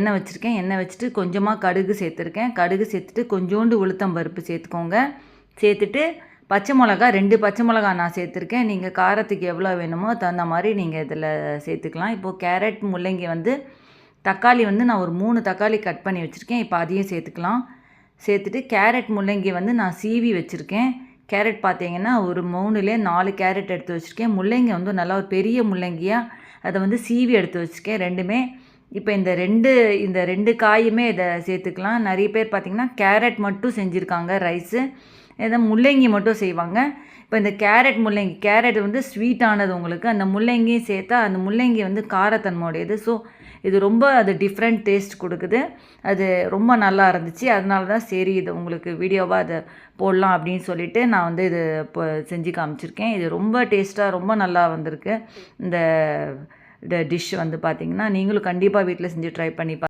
எண்ணெய் வச்சுருக்கேன். எண்ணெய் வச்சுட்டு கொஞ்சமாக கடுகு சேர்த்துருக்கேன். கடுகு சேர்த்துட்டு கொஞ்சோண்டு உளுத்தம் பருப்பு சேர்த்துக்கோங்க. சேர்த்துட்டு பச்சை மிளகா ரெண்டு பச்சை மிளகா நான் சேர்த்துருக்கேன். நீங்கள் காரத்துக்கு எவ்வளோ வேணுமோ தகுந்த மாதிரி நீங்கள் இதில் சேர்த்துக்கலாம். இப்போது கேரட் முள்ளங்கி வந்து தக்காளி வந்து நான் ஒரு மூணு தக்காளி கட் பண்ணி வச்சுருக்கேன். இப்போ அதையும் சேர்த்துக்கலாம். சேர்த்துட்டு கேரட் முள்ளங்கி வந்து நான் சீவி வச்சுருக்கேன். கேரட் பார்த்தீங்கன்னா ஒரு மூணுலே நாலு கேரட் எடுத்து வச்சுருக்கேன். முள்ளங்கி வந்து நல்லா ஒரு பெரிய முள்ளங்கியாக அதை வந்து சீவி எடுத்து வச்சுருக்கேன். ரெண்டுமே இப்போ இந்த ரெண்டு இந்த ரெண்டு காயுமே இதை சேர்த்துக்கலாம். நிறைய பேர் பார்த்திங்கன்னா கேரட் மட்டும் செஞ்சுருக்காங்க ரைஸு. இதை முள்ளங்கி மட்டும் செய்வாங்க. இப்போ இந்த கேரட் முள்ளங்கி கேரட் வந்து ஸ்வீட்டானது உங்களுக்கு. அந்த முள்ளங்கியும் சேர்த்தா அந்த முள்ளங்கி வந்து காரத்தன்மையுடையது. ஸோ இது ரொம்ப அது டிஃப்ரெண்ட் டேஸ்ட் கொடுக்குது. அது ரொம்ப நல்லா இருந்துச்சு. அதனால தான் சரி இது உங்களுக்கு வீடியோவாக அதை போடலாம் அப்படின்னு சொல்லிட்டு நான் வந்து இது இப்போ செஞ்சு காமிச்சிருக்கேன். இது ரொம்ப டேஸ்ட்டாக ரொம்ப நல்லா வந்திருக்கு. இந்த டிஷ் வந்து பார்த்திங்கன்னா நீங்களும் கண்டிப்பாக வீட்டில் செஞ்சு ட்ரை பண்ணி